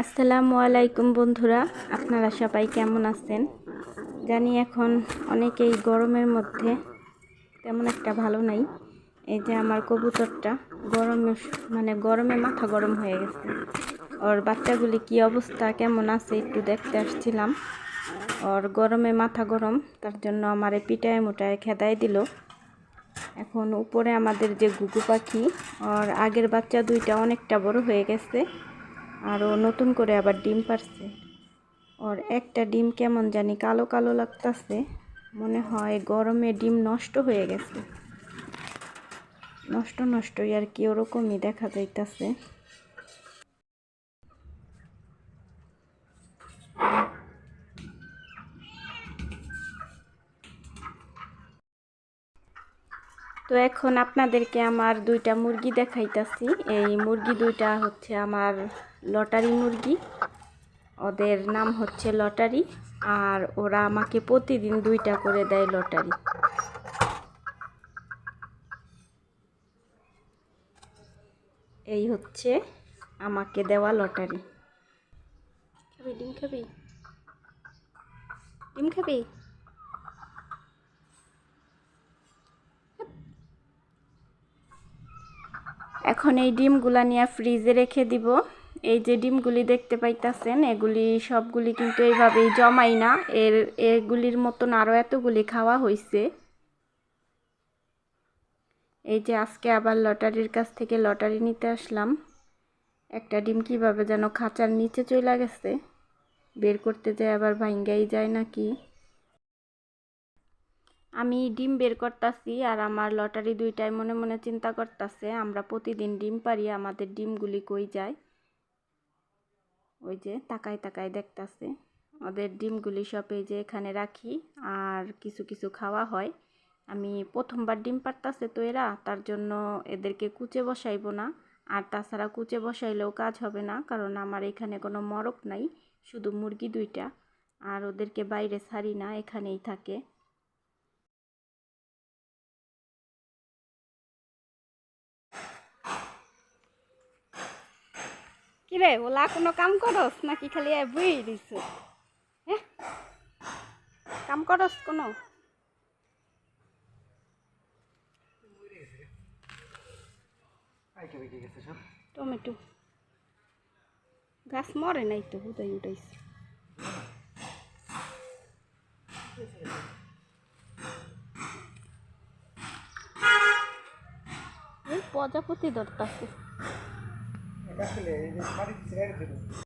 আসসালামু আলাইকুম বন্ধুরা, আপনারা সবাই কেমন আছেন? জানি এখন অনেকেই গরমের মধ্যে তেমন একটা ভালো নাই। এই যে আমার কবুতরটা গরমে মানে গরমে মাথা গরম হয়ে গেছে। ওর বাচ্চাগুলি কি অবস্থা, কেমন আছে একটু দেখতে আসছিলাম। ওর গরমে মাথা গরম, তার জন্য আমারে পিটায় মোটায় খেদাই দিল। এখন উপরে আমাদের যে গুগু পাখি, ওর আগের বাচ্চা দুইটা অনেকটা বড় হয়ে গেছে। আরও নতুন করে আবার ডিম পারছে। ওর একটা ডিম কেমন জানি কালো কালো লাগতেছে, মনে হয় গরমে ডিম নষ্ট হয়ে গেছে। নষ্ট নষ্টই আর কি ওরকমই দেখা যাইতাছে। তো এখন আপনাদেরকে আমার দুইটা মুরগি দেখাইতাছি। এই মুরগি দুইটা হচ্ছে আমার লটারি মুরগি। ওদের নাম হচ্ছে লটারি আর ওরা আমাকে প্রতিদিন দুইটা করে দেয় লটারি। এই হচ্ছে আমাকে দেওয়া লটারি। খাবি, ডিম খাবি? ডিম খাবি? এখন এই ডিমগুলা নিয়ে ফ্রিজে রেখে দিব। এই যে ডিমগুলি দেখতে পাইতাছেন, এগুলি সবগুলি কিন্তু এইভাবেই জমাই না। এর, এগুলির মতন আরও এতগুলি খাওয়া হয়েছে এই যে আজকে আবার লটারির কাছ থেকে লটারি নিতে আসলাম। একটা ডিম কীভাবে যেন খাঁচার নিচে চলে গেছে, বের করতে যায় আবার ভাঙ্গাই যায় নাকি? আমি ডিম বের করতেছি আর আমার লটারি দুইটাই মনে মনে চিন্তা করতেছে, আমরা প্রতিদিন ডিম পারি আমাদের ডিমগুলি কই যায়? ওই যে তাকায় তাকায় দেখতাছে, ওদের ডিমগুলি সব এই যে এখানে রাখি আর কিছু কিছু খাওয়া হয়। আমি প্রথমবার ডিম পারতাছে তো এরা, তার জন্য এদেরকে কুচে বসাইবো না। আর তাছাড়া কুচে বসাইলেও কাজ হবে না, কারণ আমার এখানে কোনো মরক নাই, শুধু মুরগি দুইটা। আর ওদেরকে বাইরে ছাড়ি না, এখানেই থাকে। কিরে, ওলা কোনো কাম করস? নাকি খালি বই দিছ? হ্যাঁ কাম করস কোনো? টমেটো। গাছ মরে নাই তো হুদাই উঠাইছে। প্রজাপতি रख ले